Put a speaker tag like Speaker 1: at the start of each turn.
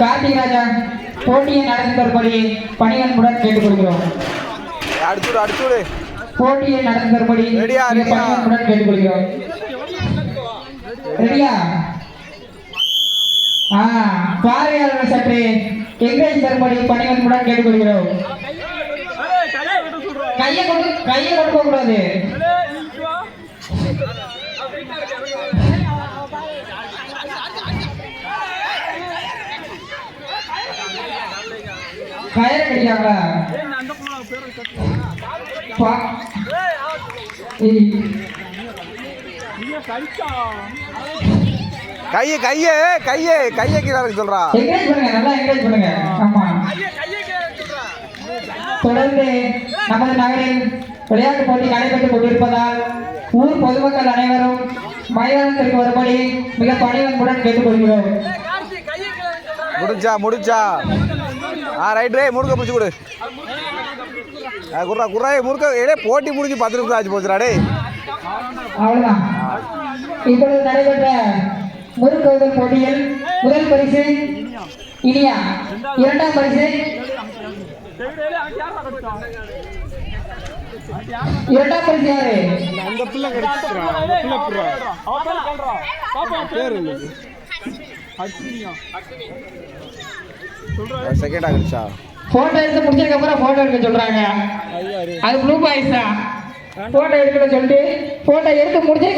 Speaker 1: கார்த்திக் ராஜா போட்டியை நடந்து தரும்படி பணிவன்புடன் கேட்டுக்கொள்கிறோம். போட்டியை நடந்து தரும்படி. பணிவன்புடன் கேட்டுக்கொள்கிறோம். ரெடியா? ஆ பார்வையாளர்கள் சற்று எங்கேஜ் தரும்படி பணிவன்புடன் கேட்டுக்கொள்கிறோம். கையை கொண்டு கையை கொடுக்க கூடாது கயிறு ஏய்,
Speaker 2: கையை கையை கையை கையை கீழே சொல்றா.
Speaker 1: Encourage பண்ணுங்க நல்லா என்கரேஜ் பண்ணுங்க. ஆமா. தொடர்ந்து நமது நகரில் விளையாட்டு போட்டி நடைபெற்றுக் கொண்டிருப்பதால் ஊர் பொதுமக்கள் அனைவரும் மைதானத்திற்கு வரும்படி மிக பணிவன்புடன் கேட்டுக்கொள்கிறோம்.
Speaker 2: முடிஞ்சா முடிஞ்சா. ஆ ரைட் ரே முறுக்க பிடிச்சி கொடு. ஆ, குர்ரா குர்ரா முறுக்க ஏடே போட்டி முடிஞ்சு பத்து நிமிஷம் ஆச்சு போச்சுடா டேய்.
Speaker 1: அவ்வளவுதான். இப்பொழுது நடைபெற்ற முறுக்குவதல் போட்டியில் முதல் பரிசு இனியா. இரண்டாம் பரிசு இரண்டாம் பரிசு யாரு?
Speaker 3: அந்த பிள்ளை அந்த பிள்ளை புறா பேர்
Speaker 2: செகண்ட் ஆகிடுச்சா
Speaker 1: போட்டோ எடுத்து முடிச்சதுக்கு அப்புறம் போட்டோ எடுக்க சொல்றாங்க. அது ப்ளூ பாய்ஸ் தான் போட்டோ எடுக்கணும்னு சொல்லிட்டு போட்டோ எடுத்து முடிச்சதுக்கு